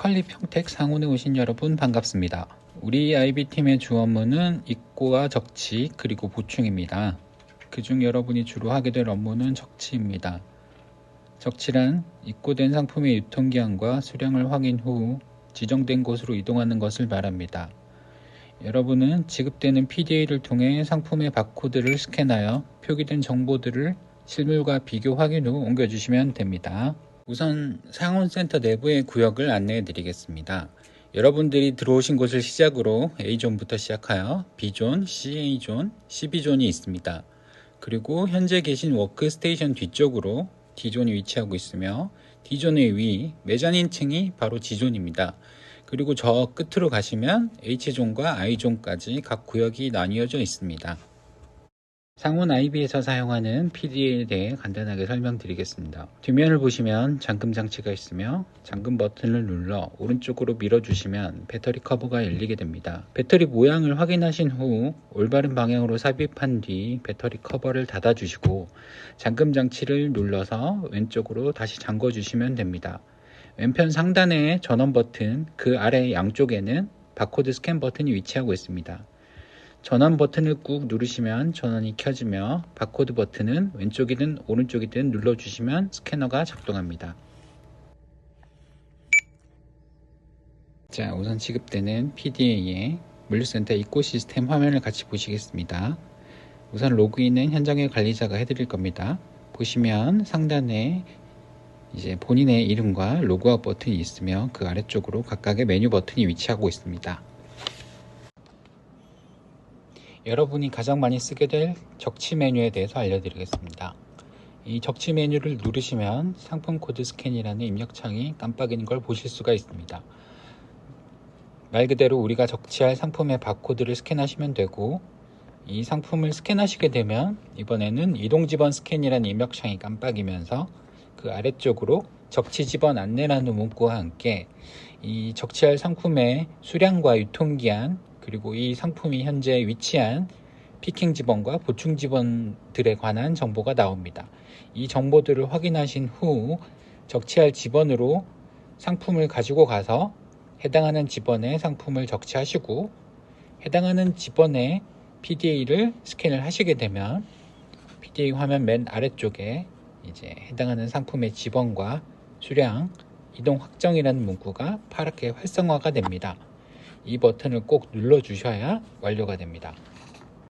스컬리 평택 상온에 오신 여러분 반갑습니다. 우리 IB팀의 주 업무는 입고와 적치 그리고 보충입니다. 그중 여러분이 주로 하게 될 업무는 적치입니다. 적치란 입고된 상품의 유통기한과 수량을 확인 후 지정된 곳으로 이동하는 것을 말합니다. 여러분은 지급되는 PDA를 통해 상품의 바코드를 스캔하여 표기된 정보들을 실물과 비교 확인 후 옮겨주시면 됩니다. 우선 상온센터 내부의 구역을 안내해 드리겠습니다. 여러분들이 들어오신 곳을 시작으로 A존부터 시작하여 B존, CA존, CB존이 있습니다. 그리고 현재 계신 워크스테이션 뒤쪽으로 D존이 위치하고 있으며 D존의 위 매장인 층이 바로 G존입니다. 그리고 저 끝으로 가시면 H존과 I존까지 각 구역이 나뉘어져 있습니다. 상온 IB에서 사용하는 PDA에 대해 간단하게 설명드리겠습니다. 뒷면을 보시면 잠금 장치가 있으며 잠금 버튼을 눌러 오른쪽으로 밀어주시면 배터리 커버가 열리게 됩니다. 배터리 모양을 확인하신 후 올바른 방향으로 삽입한 뒤 배터리 커버를 닫아주시고 잠금 장치를 눌러서 왼쪽으로 다시 잠궈주시면 됩니다. 왼편 상단에 전원 버튼, 그 아래 양쪽에는 바코드 스캔 버튼이 위치하고 있습니다. 전원 버튼을 꾹 누르시면 전원이 켜지며 바코드 버튼은 왼쪽이든 오른쪽이든 눌러주시면 스캐너가 작동합니다. 자, 우선 지급되는 PDA의 물류센터 입고 시스템 화면을 같이 보시겠습니다. 우선 로그인은 현장의 관리자가 해드릴 겁니다. 보시면 상단에 이제 본인의 이름과 로그아웃 버튼이 있으며 그 아래쪽으로 각각의 메뉴 버튼이 위치하고 있습니다. 여러분이 가장 많이 쓰게 될 적치 메뉴에 대해서 알려드리겠습니다. 이 적치 메뉴를 누르시면 상품 코드 스캔이라는 입력창이 깜빡이는 걸 보실 수가 있습니다. 말 그대로 우리가 적치할 상품의 바코드를 스캔하시면 되고 이 상품을 스캔하시게 되면 이번에는 이동 지번 스캔이라는 입력창이 깜빡이면서 그 아래쪽으로 적치 지번 안내라는 문구와 함께 이 적치할 상품의 수량과 유통기한 그리고 이 상품이 현재 위치한 피킹 지번과 보충 지번들에 관한 정보가 나옵니다. 이 정보들을 확인하신 후 적치할 지번으로 상품을 가지고 가서 해당하는 지번에 상품을 적치하시고 해당하는 지번에 PDA를 스캔을 하시게 되면 PDA 화면 맨 아래쪽에 이제 해당하는 상품의 지번과 수량, 이동 확정이라는 문구가 파랗게 활성화가 됩니다. 이 버튼을 꼭 눌러 주셔야 완료가 됩니다.